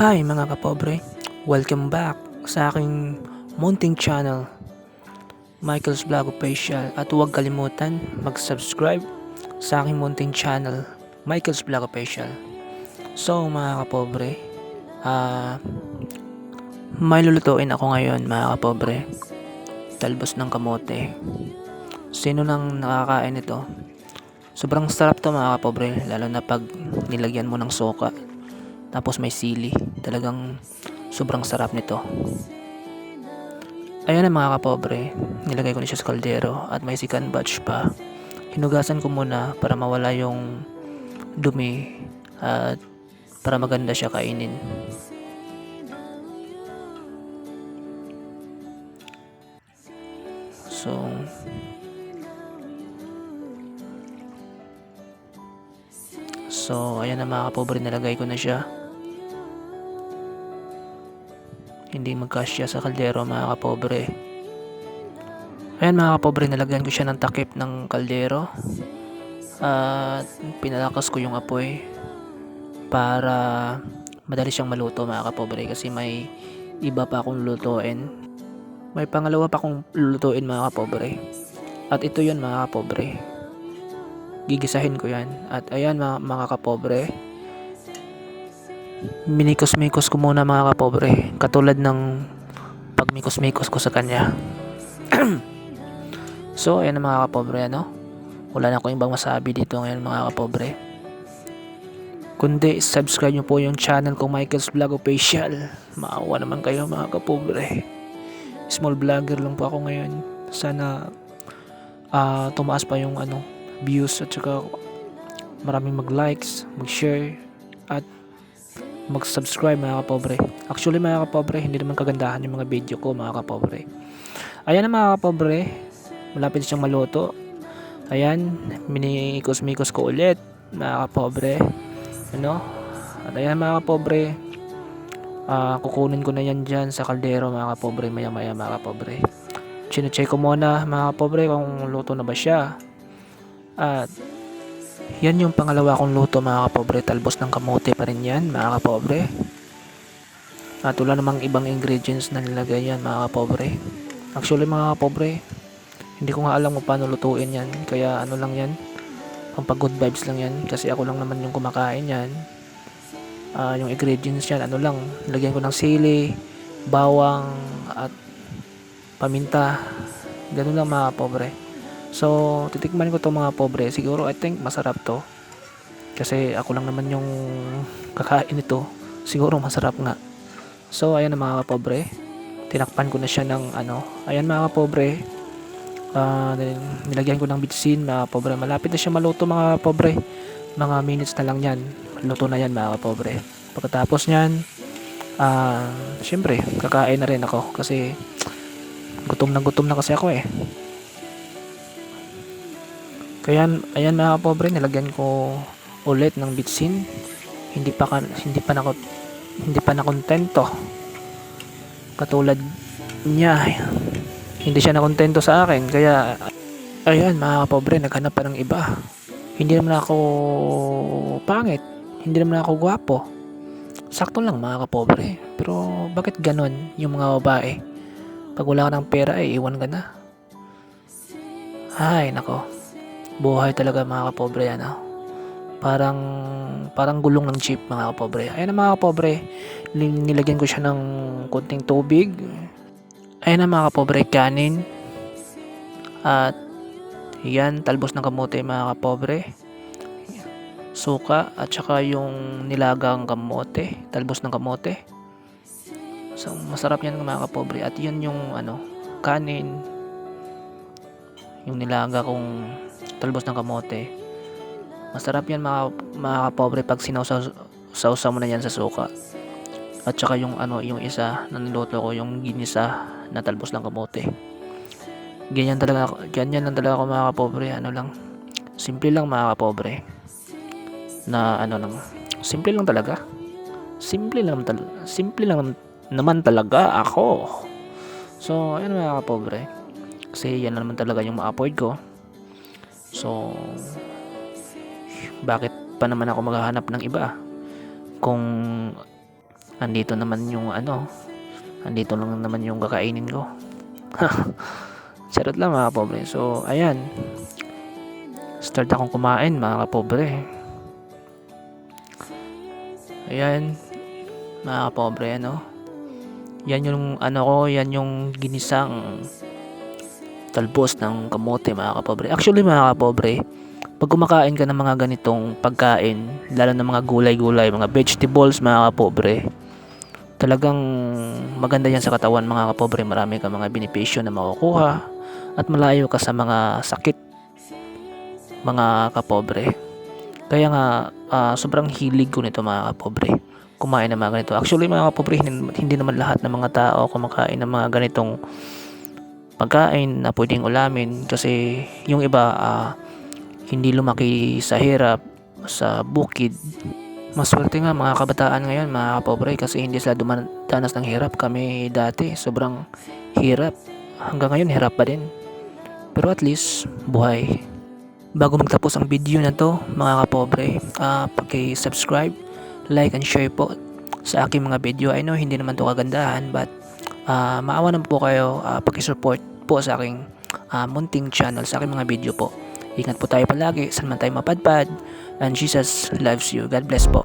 Hi mga kapobre, welcome back sa aking munting channel Michael's Vlog Official. At huwag kalimutan mag-subscribe sa aking munting channel Michael's Vlog Official. So mga kapobre, ah may lulutuin ako ngayon mga kapobre. Talbos ng kamote. Sino nang nakakain ito? Sobrang sarap to mga kapobre lalo na pag nilagyan mo ng soka tapos may sili. Talagang sobrang sarap nito. Ayan na mga kapobre. Nilagay ko na siya sa kaldero at may second batch pa. Hinugasan ko muna para mawala yung dumi at para maganda siya kainin. So, So, ayan na mga kapobre, nalagay ko na siya. Hindi magkasya sa kaldero mga kapobre. Ayan mga kapobre, nalagyan ko siya ng takip ng kaldero. At pinalakas ko yung apoy para madali siyang maluto mga kapobre kasi may iba pa akong lulutuin. May pangalawa pa akong lulutuin mga kapobre. At ito yun mga kapobre gigisahin ko yan at ayan mga, mga kapobre minikos-mikos ko muna mga kapobre katulad ng pagmikos-mikos ko sa kanya. So ayan mga kapobre ano? Wala na akong ibang masabi dito ngayon mga kapobre. Kundi subscribe nyo po yung channel ko Michael's Vlog Official. Maawa naman kayo mga kapobre. Small vlogger lang po ako ngayon. Sana uh, tumaas pa yung ano views at saka maraming mag-likes, mag-share at mag-subscribe mga kapobre. Actually mga kapobre, hindi naman kagandahan yung mga video ko mga kapobre. Ayan na mga kapobre, malapit siyang maluto. Ayan, minikos-mikos ko ulit mga kapobre. Ano? At ayan mga kapobre, uh, kukunin ko na yan dyan sa kaldero mga kapobre maya maya mga kapobre. Chine-check ko muna mga kapobre kung luto na ba siya. At yan yung pangalawa kong luto mga kapobre. Talbos ng kamote pa rin yan mga kapobre. At wala namang ibang ingredients na nilagay yan mga kapobre. Actually mga kapobre, hindi ko nga alam kung paano lutuin yan. Kaya ano lang yan, pampag good vibes lang yan. Kasi ako lang naman yung kumakain yan. Uh, yung ingredients yan, ano lang, nilagyan ko ng sili, bawang, at paminta. Ganun lang mga kapobre. So, titikman ko to mga pobre. Siguro I think masarap to. Kasi ako lang naman yung kakain nito. Siguro masarap nga. So, ayan na mga pobre. Tinakpan ko na siya ng ano. Ayan mga pobre. Uh, nilagyan ko ng bitsin mga pobre. Malapit na siya maluto mga pobre. Mga minutes na lang yan. Luto na yan mga pobre. Pagkatapos niyan, uh, syempre, kakain na rin ako. Kasi gutom na gutom na kasi ako eh. Kaya ayan mga pobre, nilagyan ko ulit ng bitsin. Hindi pa hindi pa nako hindi pa nakontento. Katulad niya, hindi siya nakontento sa akin. Kaya ayan mga pobre, naghanap pa ng iba. Hindi naman ako pangit. Hindi naman ako gwapo. Sakto lang mga kapobre. Pero bakit ganon yung mga babae? Pag wala ka ng pera, eh, iwan ka na. Ay, nako buhay talaga mga kapobre ano? Parang parang gulong ng jeep mga kapobre. Ayan na mga kapobre. Nilagyan ko siya ng konting tubig. Ayan na mga kapobre kanin. At yan talbos ng kamote mga kapobre. Suka at saka yung nilagang kamote. Talbos ng kamote. So masarap yan mga kapobre. At yan yung ano kanin. Yung nilaga kong talbos ng kamote. Masarap yan mga, mga kapobre pag sinausaw mo na yan sa suka. At saka yung ano, yung isa na niluto ko, yung ginisa na talbos ng kamote. Ganyan talaga, ganyan lang talaga ako mga kapobre, ano lang. Simple lang mga kapobre. Na ano lang, simple lang talaga. Simple lang talaga, simple lang naman talaga ako. So, ayun mga kapobre. Kasi yan naman talaga yung ma-afford ko. So, bakit pa naman ako maghahanap ng iba? Kung andito naman yung ano, andito lang naman yung kakainin ko. Charot lang mga kapobre. So, ayan. Start akong kumain mga kapobre. Ayan. Mga kapobre, ano. Yan yung ano ko, yan yung ginisang talbos ng kamote mga kapobre. Actually mga kapobre, pag kumakain ka ng mga ganitong pagkain, lalo ng mga gulay-gulay, mga vegetables mga kapobre, talagang maganda yan sa katawan mga kapobre. Marami ka mga benepisyo na makukuha at malayo ka sa mga sakit mga kapobre. Kaya nga ah, sobrang hilig ko nito mga kapobre. Kumain ng mga ganito. Actually mga kapobre, hindi, hindi naman lahat ng mga tao kumakain ng mga ganitong pagkain na pwedeng ulamin kasi yung iba ah, hindi lumaki sa hirap sa bukid. Maswerte nga mga kabataan ngayon mga kapobre kasi hindi sila dumadanas ng hirap. Kami dati sobrang hirap. Hanggang ngayon hirap pa din. Pero at least buhay. Bago magtapos ang video na to mga kapobre uh, paki-subscribe like and share po sa aking mga video. I know hindi naman to kagandahan but ah, maawa naman po kayo uh, paki-support po sa aking ah, munting channel sa aking mga video po. Ingat po tayo palagi saan man tayo mapadpad and Jesus loves you. God bless po